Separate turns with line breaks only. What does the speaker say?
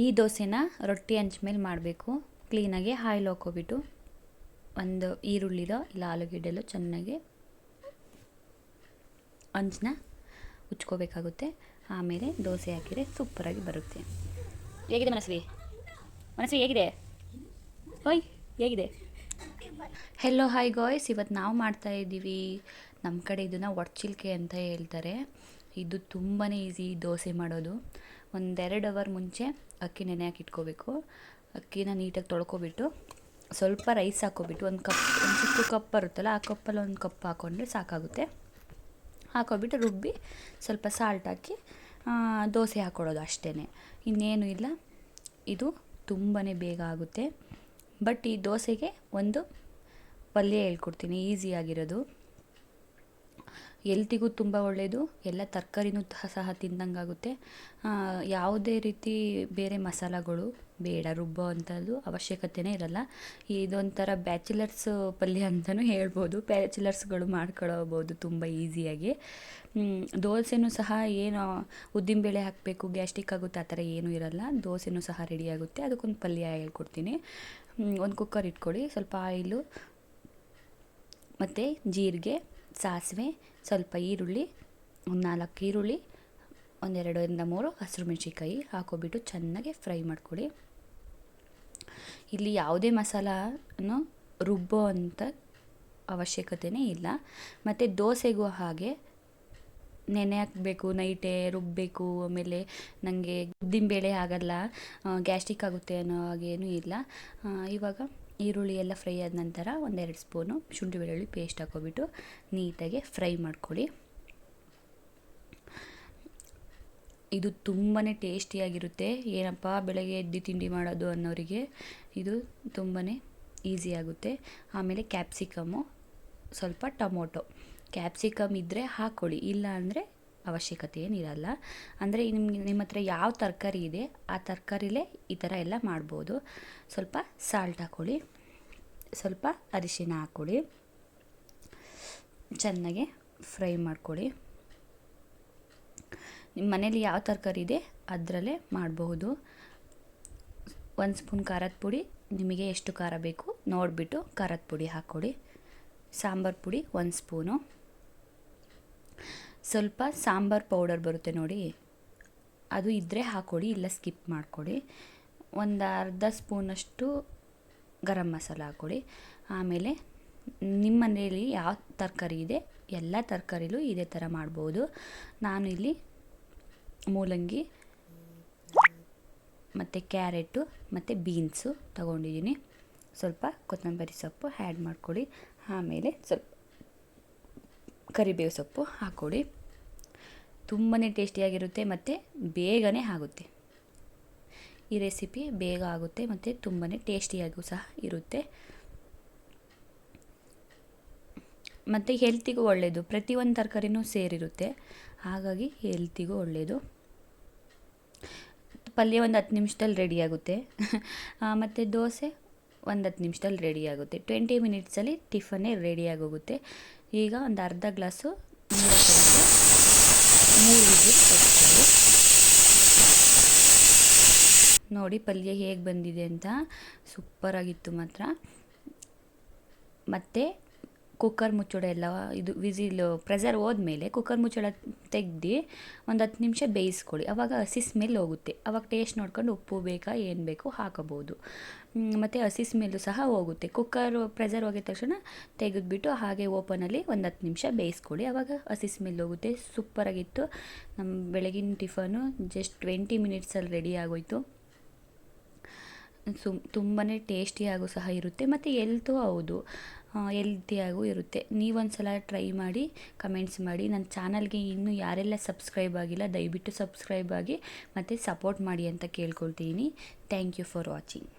ಈ ದೋಸೆನ ರೊಟ್ಟಿ ಹಂಚ ಮೇಲೆ ಮಾಡಬೇಕು. ಕ್ಲೀನಾಗಿ ಹಾಯ್ಲು ಹಾಕೋಬಿಟ್ಟು ಒಂದು ಈರುಳ್ಳಿದೋ ಇಲ್ಲ ಆಲೂಗೆಡ್ಡೆಲೋ ಚೆನ್ನಾಗಿ ಹಂಚನ್ನ ಉಚ್ಕೋಬೇಕಾಗುತ್ತೆ. ಆಮೇಲೆ ದೋಸೆ ಹಾಕಿದರೆ ಸೂಪರಾಗಿ ಬರುತ್ತೆ. ಹೇಗಿದೆ ಮನಸ್ವಿ? ಮನಸ್ವಿ ಹೇಗಿದೆ? ಓಯ್, ಹೇಗಿದೆ? ಹೆಲೋ ಹಾಯ್ ಗಾಯ್ಸ್ ಇವತ್ತು ನಾವು ಮಾಡ್ತಾ ಇದ್ದೀವಿ. ನಮ್ಮ ಕಡೆ ಇದನ್ನು ಒಡ್ಚಿಲ್ಕೆ ಅಂತ ಹೇಳ್ತಾರೆ. ಇದು ತುಂಬಾ ಈಸಿ ದೋಸೆ ಮಾಡೋದು. ಒಂದೆರಡು ಅವರ್ ಮುಂಚೆ ಅಕ್ಕಿ ನೆನೆ ಹಾಕಿ ಇಟ್ಕೋಬೇಕು ಅಕ್ಕಿನ ನೀಟಾಗಿ ತೊಳ್ಕೊಬಿಟ್ಟು ಸ್ವಲ್ಪ ರೈಸ್ ಹಾಕ್ಕೊಬಿಟ್ಟು ಒಂದು ಕಪ್, ಒಂದು ಚಿಕ್ಕ ಕಪ್ ಬರುತ್ತಲ್ಲ ಆ ಕಪ್ಪಲ್ಲಿ ಒಂದು ಕಪ್ ಹಾಕ್ಕೊಂಡ್ರೆ ಸಾಕಾಗುತ್ತೆ. ಹಾಕೋಬಿಟ್ಟು ರುಬ್ಬಿ ಸ್ವಲ್ಪ ಸಾಲ್ಟ್ ಹಾಕಿ ದೋಸೆ ಹಾಕ್ಕೊಡೋದು ಅಷ್ಟೇ ಇನ್ನೇನು ಇಲ್ಲ. ಇದು ತುಂಬಾ ಬೇಗ ಆಗುತ್ತೆ. ಬಟ್ ಈ ದೋಸೆಗೆ ಒಂದು ಪಲ್ಯ ಹೇಳ್ಕೊಡ್ತೀನಿ. ಈಸಿಯಾಗಿರೋದು ಎಲ್ತಿಗೂ ತುಂಬ ಒಳ್ಳೆಯದು ಎಲ್ಲ ತರಕಾರಿನೂ ಸಹ ತಿಂದಂಗಾಗುತ್ತೆ. ಯಾವುದೇ ರೀತಿ ಬೇರೆ ಮಸಾಲಗಳು, ಬೇಡ, ರುಬ್ಬೋ ಅಂಥದ್ದು ಅವಶ್ಯಕತೆನೇ ಇರಲ್ಲ. ಇದೊಂಥರ ಬ್ಯಾಚುಲರ್ಸ್ ಪಲ್ಯ ಅಂತಲೂ ಹೇಳ್ಬೋದು. ಬ್ಯಾಚುಲರ್ಸ್ಗಳು ಮಾಡ್ಕೊಳ್ಬೋದು ತುಂಬ ಈಸಿಯಾಗಿ. ದೋಸೆನೂ ಸಹ ಏನು ಉದ್ದಿನಬೇಳೆ ಹಾಕಬೇಕು ಗ್ಯಾಸ್ಟಿಕ್ ಆಗುತ್ತೆ, ಆ ಥರ ಏನೂ ಇರಲ್ಲ. ದೋಸೆನೂ ಸಹ ರೆಡಿ ಆಗುತ್ತೆ. ಅದಕ್ಕೊಂದು ಪಲ್ಯ ಹೇಳ್ಕೊಡ್ತೀನಿ. ಒಂದು ಕುಕ್ಕರ್ ಇಟ್ಕೊಳ್ಳಿ. ಸ್ವಲ್ಪ ಆಯಿಲು ಮತ್ತು ಜೀರಿಗೆ ಸಾಸಿವೆ, ಸ್ವಲ್ಪ ಈರುಳ್ಳಿ, ಒಂದು ನಾಲ್ಕು ಈರುಳ್ಳಿ ಒಂದೆರಡರಿಂದ ಮೂರು ಹಸಿರು ಮೆಣಸಿನ್ಕಾಯಿ ಹಾಕೋಬಿಟ್ಟು ಚೆನ್ನಾಗಿ ಫ್ರೈ ಮಾಡ್ಕೊಳ್ಳಿ. ಇಲ್ಲಿ ಯಾವುದೇ ಮಸಾಲನೂ ರುಬ್ಬೋ ಅಂಥ ಅವಶ್ಯಕತೆಯೇ ಇಲ್ಲ. ಮತ್ತು ದೋಸೆಗೂ ಹಾಗೆ ನೆನೆ ಹಾಕಬೇಕು, ನೈಟೇ ರುಬ್ಬಬೇಕು ಆಮೇಲೆ ನನಗೆ ಉದ್ದಿನ ಬೇಳೆ ಆಗಲ್ಲ ಗ್ಯಾಸ್ಟ್ರಿಕ್ ಆಗುತ್ತೆ ಅನ್ನೋ ಹಾಗೇನೂ ಇಲ್ಲ. ಇವಾಗ ಈರುಳ್ಳಿ ಎಲ್ಲ ಫ್ರೈ ಆದ ನಂತರ ಒಂದೆರಡು ಸ್ಪೂನು ಶುಂಠಿ ಬೆಳ್ಳುಳ್ಳಿ ಪೇಸ್ಟ್ ಹಾಕ್ಕೊಬಿಟ್ಟು ನೀಟಾಗಿ ಫ್ರೈ ಮಾಡ್ಕೊಳ್ಳಿ. ಇದು ತುಂಬಾ ಟೇಸ್ಟಿಯಾಗಿರುತ್ತೆ. ಏನಪ್ಪ ಬೆಳಗ್ಗೆ ಎದ್ದು ತಿಂಡಿ ಮಾಡೋದು ಅನ್ನೋರಿಗೆ ಇದು ತುಂಬಾ ಈಸಿ ಆಗುತ್ತೆ. ಆಮೇಲೆ ಕ್ಯಾಪ್ಸಿಕಮ್ಮು, ಸ್ವಲ್ಪ ಟೊಮೊಟೊ. ಕ್ಯಾಪ್ಸಿಕಮ್ ಇದ್ದರೆ ಹಾಕ್ಕೊಳ್ಳಿ ಇಲ್ಲ ಅಂದರೆ ಅವಶ್ಯಕತೆ ಏನಿರಲ್ಲ ಅಂದರೆ ನಿಮ್ಗೆ ನಿಮ್ಮ ಹತ್ರ ಯಾವ ತರಕಾರಿ ಇದೆ, ಆ ತರಕಾರಿಲೇ ಈ ಥರ ಎಲ್ಲ ಮಾಡ್ಬೋದು. ಸ್ವಲ್ಪ ಸಾಲ್ಟ್ ಹಾಕ್ಕೊಳ್ಳಿ ಸ್ವಲ್ಪ ಅರಿಶಿನ ಹಾಕ್ಕೊಳ್ಳಿ ಚೆನ್ನಾಗಿ ಫ್ರೈ ಮಾಡ್ಕೊಳ್ಳಿ. ನಿಮ್ಮ ಮನೇಲಿ ಯಾವ ತರಕಾರಿ ಇದೆ, ಅದರಲ್ಲೇ ಮಾಡಬಹುದು. ಒಂದು ಸ್ಪೂನ್ ಖಾರದ ಪುಡಿ, ನಿಮಗೆ ಎಷ್ಟು ಖಾರ ಬೇಕು ನೋಡಿಬಿಟ್ಟು ಖಾರದ ಪುಡಿ ಹಾಕ್ಕೊಡಿ ಸಾಂಬಾರು ಪುಡಿ ಒಂದು ಸ್ಪೂನು. ಸ್ವಲ್ಪ ಸಾಂಬಾರು ಪೌಡರ್ ಬರುತ್ತೆ ನೋಡಿ. ಅದು ಇದ್ದರೆ ಹಾಕ್ಕೊಡಿ ಇಲ್ಲ ಸ್ಕಿಪ್ ಮಾಡಿಕೊಡಿ. ಒಂದು ಅರ್ಧ ಸ್ಪೂನಷ್ಟು ಗರಂ ಮಸಾಲ ಹಾಕ್ಕೊಡಿ ಆಮೇಲೆ ನಿಮ್ಮ ಮನೆಯಲ್ಲಿ ಯಾವ ತರಕಾರಿ ಇದೆ, ಎಲ್ಲ ತರಕಾರಿಲೂ ಇದೇ ಥರ ಮಾಡ್ಬೋದು. ನಾನು ಇಲ್ಲಿ ಮೂಲಂಗಿ ಮತ್ತು ಕ್ಯಾರೆಟು ಮತ್ತು ಬೀನ್ಸು ತಗೊಂಡಿದ್ದೀನಿ. ಸ್ವಲ್ಪ ಕೊತ್ತಂಬರಿ ಸೊಪ್ಪು ಆ್ಯಡ್ ಮಾಡ್ಕೊಳ್ಳಿ ಆಮೇಲೆ ಸ್ವಲ್ಪ ಕರಿಬೇವು ಸೊಪ್ಪು ಹಾಕ್ಕೊಡಿ. ತುಂಬಾ ಟೇಸ್ಟಿಯಾಗಿರುತ್ತೆ ಮತ್ತು ಬೇಗನೆ ಆಗುತ್ತೆ. ಈ ರೆಸಿಪಿ ಬೇಗ ಆಗುತ್ತೆ ಮತ್ತು ತುಂಬಾ ಟೇಸ್ಟಿಯಾಗೂ ಸಹ ಇರುತ್ತೆ. ಮತ್ತು ಹೆಲ್ತಿಗೂ ಒಳ್ಳೆಯದು ಪ್ರತಿಯೊಂದು ತರಕಾರಿನೂ ಸೇರಿರುತ್ತೆ. ಹಾಗಾಗಿ ಹೆಲ್ತಿಗೂ ಒಳ್ಳೆಯದು ಪಲ್ಯ ಒಂದು ಹತ್ತು ನಿಮಿಷದಲ್ಲಿ ರೆಡಿಯಾಗುತ್ತೆ ಮತ್ತು ದೋಸೆ ಒಂದು ಹತ್ತು ನಿಮಿಷದಲ್ಲಿ ರೆಡಿ ಆಗುತ್ತೆ. ಟ್ವೆಂಟಿ ಮಿನಿಟ್ಸಲ್ಲಿ ಟಿಫನ್ನೇ ರೆಡಿ ಆಗೋಗುತ್ತೆ. ಈಗ ಒಂದು ಅರ್ಧ ಗ್ಲಾಸು ನೀರು ಹಾಕಿದ್ರೆ ಮೂರು ವಿಸಿಲ್ ತೆಗೆದುಕೊಳ್ಳಿ ನೋಡಿ ಪಲ್ಯ ಹೇಗೆ ಬಂದಿದೆ ಅಂತ. ಸೂಪರಾಗಿತ್ತು ಮಾತ್ರ. ಮತ್ತು ಕುಕ್ಕರ್ ಮುಚ್ಚಳ ಎಲ್ಲ ಇದು ವಿಸಿಲ್, ಪ್ರೆಸರ್ ಹೋದ್ಮೇಲೆ ಕುಕ್ಕರ್ ಮುಚ್ಚಳ ತೆಗ್ದು ಒಂದು ಹತ್ತು ನಿಮಿಷ ಬೇಯಿಸ್ಕೊಳ್ಳಿ. ಅವಾಗ ಹಸಿ ಸ್ಮೆಲ್ ಹೋಗುತ್ತೆ. ಅವಾಗ ಟೇಸ್ಟ್ ನೋಡ್ಕೊಂಡು ಉಪ್ಪು ಬೇಕಾ, ಏನು ಬೇಕು ಹಾಕೋಬೋದು. ಮತ್ತು ಹಸಿ ಸ್ಮೆಲ್ಲು ಸಹ ಹೋಗುತ್ತೆ. ಕುಕ್ಕರ್ ಪ್ರೆಸರ್ ಹೋಗಿದ ತಕ್ಷಣ ತೆಗೆದುಬಿಟ್ಟು ಹಾಗೆ ಓಪನಲ್ಲಿ ಒಂದು ಹತ್ತು ನಿಮಿಷ ಬೇಯಿಸ್ಕೊಳ್ಳಿ. ಆವಾಗ ಹಸಿ ಸ್ಮೆಲ್ ಹೋಗುತ್ತೆ. ಸೂಪರಾಗಿತ್ತು ನಮ್ಮ ಬೆಳಗಿನ ಟಿಫನು ಜಸ್ಟ್ ಟ್ವೆಂಟಿ ಮಿನಿಟ್ಸಲ್ಲಿ ರೆಡಿ ಆಗೋಯ್ತು. ಸುಮ್ ತುಂಬಾ ಟೇಸ್ಟಿಯಾಗೂ ಸಹ ಇರುತ್ತೆ. ಮತ್ತು ಎಲ್ತು ಹೌದು. ಎಲ್ತಿಯಾಗೂ ಇರುತ್ತೆ. ನೀವೊಂದು ಸಲ ಟ್ರೈ ಮಾಡಿ ಕಮೆಂಟ್ಸ್ ಮಾಡಿ. ನನ್ನ ಚಾನಲ್ಗೆ ಇನ್ನೂ ಯಾರೆಲ್ಲ ಸಬ್ಸ್ಕ್ರೈಬ್ ಆಗಿಲ್ಲ, ದಯವಿಟ್ಟು ಸಬ್ಸ್ಕ್ರೈಬ್ ಆಗಿ, ಮತ್ತು ಸಪೋರ್ಟ್ ಮಾಡಿ ಅಂತ ಕೇಳ್ಕೊಳ್ತೀನಿ. Thank you for watching